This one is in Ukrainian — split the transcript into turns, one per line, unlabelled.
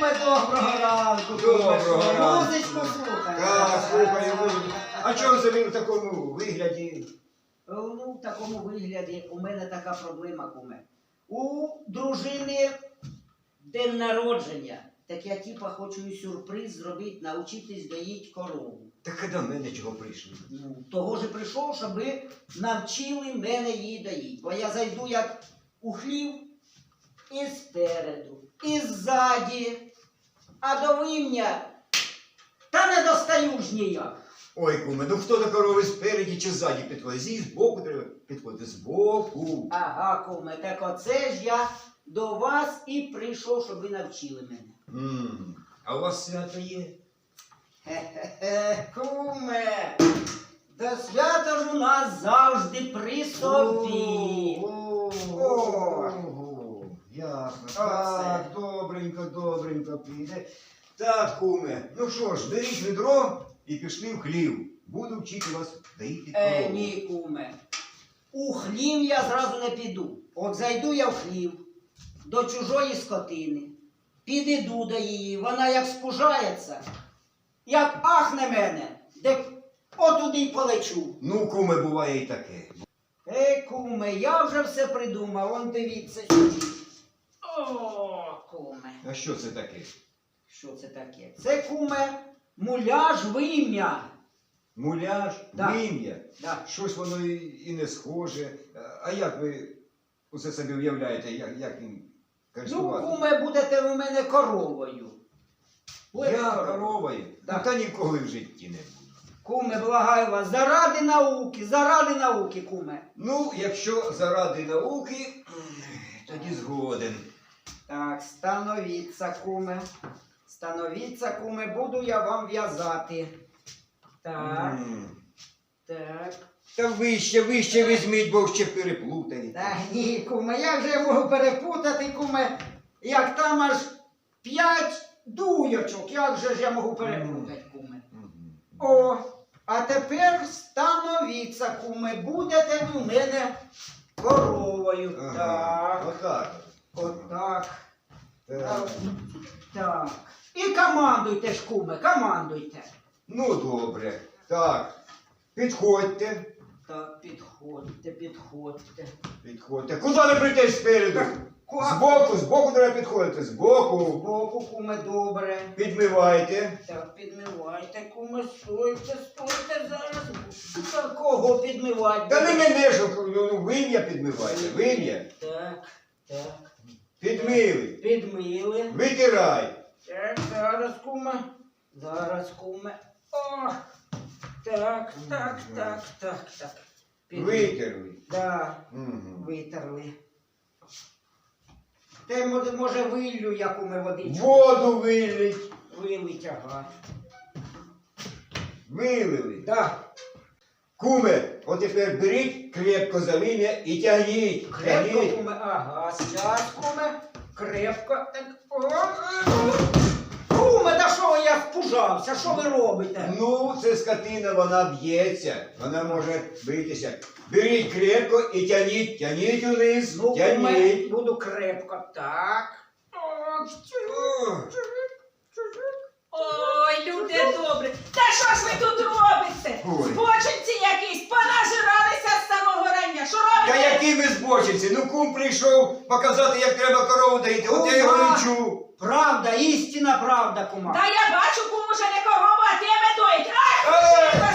Куме, доброго ранку. куме.
Доброго ранку.
Музичку слухай.
Так, слухаю, музику. А чого це він в такому вигляді?
Ну, в такому вигляді у мене така проблема, куме. У дружини день народження. Так я типа хочу їй сюрприз зробити, навчитись доїть корову.
Так а до мене чого прийшли?
Ну, того ж прийшов, щоб ви навчили мене її доїть. Бо я зайду як у хлів і спереду, і ззаді, а до вимня та не достаю ж ніяк.
Ой, куме, ну хто до корови спереді чи ззаді підходить? Зі збоку треба підходити, збоку.
Ага, куме, так оце ж я до вас і прийшов, щоб ви навчили мене.
М, А у вас свято є?
Хе-хе-хе, куме, та свято ж у нас завжди при собі.
О, Ясно. Так, добренько, добренько піде. Так, куме, ну що ж, беріть відро і пішли в хлів. Буду вчити вас доїти
Е,
корову.
ні, куме. У хлів я зразу не піду. От зайду я в хлів до чужої скотини, підійду до її, вона як спужається, як ахне мене, де отуди й полечу.
Ну, куме, буває і таке.
Е, куме, я вже все придумав, он дивіться сюди. О, куме.
А що це таке?
Що це таке? Це куме муляж вим'я.
Муляж,
Да.
вим'я.
Да.
Щось воно і, і не схоже. А як ви усе собі уявляєте, як, як їм
Ну, куме, будете в мене коровою. Будете
Я
коровою.
коровою?
Да.
Ну, та ніколи в житті не буду.
Куме, благаю вас, заради науки, заради науки, куме.
Ну, якщо заради науки, м, тоді згоден.
Так, становіться, куме. Становіться, куме, буду я вам в'язати. Так,
М.
так.
Та вище, вище візьміть, бо ще переплутаєте.
Та ні, куме, як же я можу перепутати, куме, як там аж п'ять дуйочок, як же ж я можу перепутати, куме?
Мгм.
О, а тепер становіться, куме, будете ви в мене коровою.
Ага,
Так,
отак. Так.
І командуйте ж, куме, командуйте.
Ну, добре. Так. Підходьте.
Так, підходьте, підходьте.
Підходьте. Куди ви прийдете спереду?
Ку-
Збоку, збоку треба підходити. Збоку.
Боку, куме, добре.
Підмивайте.
Так, підмивайте, куме, стойте, стойте зараз. Та кого підмивати?
Та не мене ж, ну, вим'я підмивайте. Вим'я.
Так, так.
Підмили.
Підмили.
Витирай.
Так, зараз, куме. Зараз, куме. О! Так, так, так, так, так. Під-
Витерли.
Да,
Мгм.
витерли. Те, може, може, виллю, як у ми водичку.
Воду вилить.
Вилить, ага.
Вилили.
Да.
Куме, от тепер беріть крепко за вим'я і тягніть.
Крепко,
Тягніть.
куме, ага, зараз, куме. Крепко. Так. О, о. Куме, та що я спужався? Що ви робите?
Ну, це скотина, вона б'ється. Вона може битися. Беріть крепко і тягніть, тягніть униз,
Ну, куме,
тягніть.
буду крепко. Так. О.
Ой, люди добрі, та що ж ви тут робите?
Ой. які ми збочиці. Ну кум прийшов показати, як треба корову доїти. От я його
не
чу
Правда, істина правда, кума.
Та я бачу, кому вже не корова, а тебе доїть. Ах,